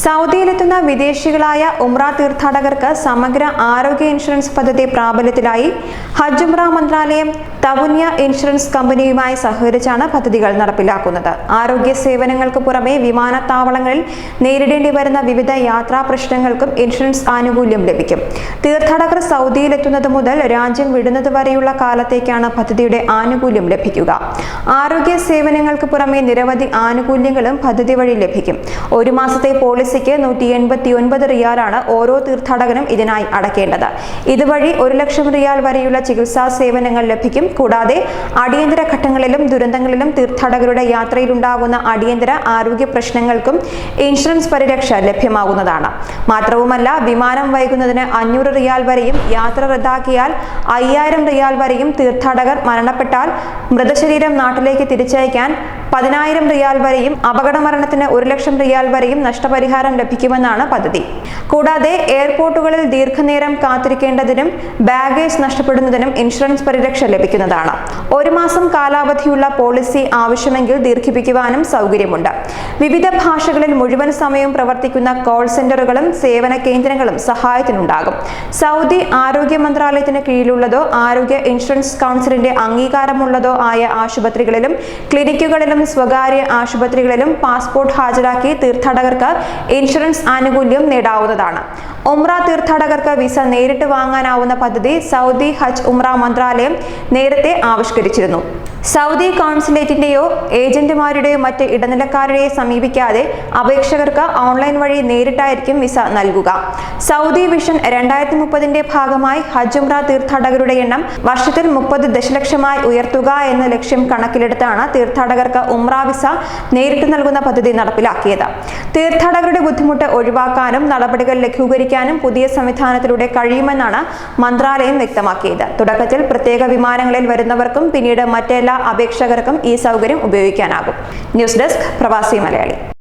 സൗദിയിലെത്തുന്ന വിദേശികളായ ഉംറ തീർത്ഥാടകർക്ക് സമഗ്ര ആരോഗ്യ ഇൻഷുറൻസ് പദ്ധതി പ്രാബല്യത്തിലായി ഹജ്ജ് ഉംറ മന്ത്രാലയം തവുന്യ ഇൻഷുറൻസ് കമ്പനിയുമായി സഹകരിച്ചാണ് പദ്ധതികൾ നടപ്പിലാക്കുന്നത്. ആരോഗ്യ സേവനങ്ങൾക്ക് പുറമെ വിമാനത്താവളങ്ങളിൽ നേരിടേണ്ടി വരുന്ന വിവിധ യാത്രാ പ്രശ്നങ്ങൾക്കും ഇൻഷുറൻസ് ആനുകൂല്യം ലഭിക്കും. തീർത്ഥാടകർ സൗദിയിലെത്തുന്നത് മുതൽ രാജ്യം വിടുന്നത് വരെയുള്ള കാലത്തേക്കാണ് പദ്ധതിയുടെ ആനുകൂല്യം ലഭിക്കുക. ആരോഗ്യ സേവനങ്ങൾക്ക് പുറമെ നിരവധി ആനുകൂല്യങ്ങളും പദ്ധതി വഴി ലഭിക്കും. ഒരു മാസത്തെ പോളിസിക്ക് നൂറ്റി എൺപത്തി ഒൻപത് റിയാലാണ് ഓരോ തീർത്ഥാടകനും ഇതിനായി അടക്കേണ്ടത്. ഇതുവഴി ഒരു ലക്ഷം റിയാൽ വരെയുള്ള ചികിത്സാ സേവനങ്ങൾ ലഭിക്കും. കൂടാതെ അടിയന്തര ഘട്ടങ്ങളിലും ദുരന്തങ്ങളിലും തീർത്ഥാടകരുടെ യാത്രയിലുണ്ടാകുന്ന അടിയന്തര ആരോഗ്യ പ്രശ്നങ്ങൾക്കും ഇൻഷുറൻസ് പരിരക്ഷ ലഭ്യമാകുന്നതാണ്. മാത്രവുമല്ല വിമാനം വൈകുന്നതിന് അഞ്ഞൂറ് റിയാൽ വരെയും യാത്ര റദ്ദാക്കിയാൽ അയ്യായിരം റിയാൽ വരെയും തീർത്ഥാടകർ മരണപ്പെട്ടാൽ മൃതശരീരം നാട്ടിലേക്ക് തിരിച്ചയക്കാൻ പതിനായിരം റിയാൽ വരെയും അപകട മരണത്തിന് ഒരു ലക്ഷം റിയാൽ വരെയും നഷ്ടപരിഹാരം ലഭിക്കുമെന്നാണ് പദ്ധതി. കൂടാതെ എയർപോർട്ടുകളിൽ ദീർഘനേരം കാത്തിരിക്കേണ്ടതിനും ബാഗേജ് നഷ്ടപ്പെടുന്നതിനും ഇൻഷുറൻസ് പരിരക്ഷ ലഭിക്കുന്നതാണ്. ഒരു മാസം കാലാവധിയുള്ള പോളിസി ആവശ്യമെങ്കിൽ ദീർഘിപ്പിക്കുവാനും സൗകര്യമുണ്ട്. വിവിധ ഭാഷകളിൽ മുഴുവൻ സമയവും പ്രവർത്തിക്കുന്ന കോൾ സെന്ററുകളും സേവന കേന്ദ്രങ്ങളും സഹായത്തിനുണ്ടാകും. സൗദി ആരോഗ്യ മന്ത്രാലയത്തിന് കീഴിലുള്ളതോ ആരോഗ്യ ഇൻഷുറൻസ് കൗൺസിലിന്റെ അംഗീകാരമുള്ളതോ ആയ ആശുപത്രികളിലും ക്ലിനിക്കുകളിലും സ്വകാര്യ ആശുപത്രികളിലും പാസ്പോർട്ട് ഹാജരാക്കി തീർത്ഥാടകർക്ക് ഇൻഷുറൻസ് ആനുകൂല്യം നേടാവുന്നതാണ്. ഉംറ തീർത്ഥാടകർക്ക് വിസ നേരിട്ട് വാങ്ങാനാവുന്ന പദ്ധതി സൗദി ഹജ്ജ് ഉംറ മന്ത്രാലയം നേരത്തെ ആവിഷ്കരിച്ചിരുന്നു. സൗദി കോൺസുലേറ്റിന്റെയോ ഏജന്റുമാരുടെയോ മറ്റ് ഇടനിലക്കാരുടെയോ സമീപിക്കാതെ അപേക്ഷകർക്ക് ഓൺലൈൻ വഴി നേരിട്ടായിരിക്കും വിസ നൽകുക. സൗദി വിഷൻ രണ്ടായിരത്തി മുപ്പതിന്റെ ഭാഗമായി ഹജ്ജ് ഉംറ തീർത്ഥാടകരുടെ എണ്ണം വർഷത്തിൽ മുപ്പത് ദശലക്ഷമായി ഉയർത്തുക എന്ന ലക്ഷ്യം കണക്കിലെടുത്താണ് തീർത്ഥാടകർക്ക് ഉംറ വിസ നേരിട്ട് നൽകുന്ന പദ്ധതി നടപ്പിലാക്കിയത്. തീർത്ഥാടകരുടെ ബുദ്ധിമുട്ട് ഒഴിവാക്കാനും നടപടികൾ ലഘൂകരിക്കാനും പുതിയ സംവിധാനത്തിലൂടെ കഴിയുമെന്നാണ് മന്ത്രാലയം വ്യക്തമാക്കിയത്. തുടക്കത്തിൽ പ്രത്യേക വിമാനങ്ങളിൽ വരുന്നവർക്കും പിന്നീട് മറ്റെല്ലാ അപേക്ഷകർക്കും ഈ സൗകര്യം ഉപയോഗിക്കാനാകും. ന്യൂസ് ഡെസ്ക് പ്രവാസി മലയാളി.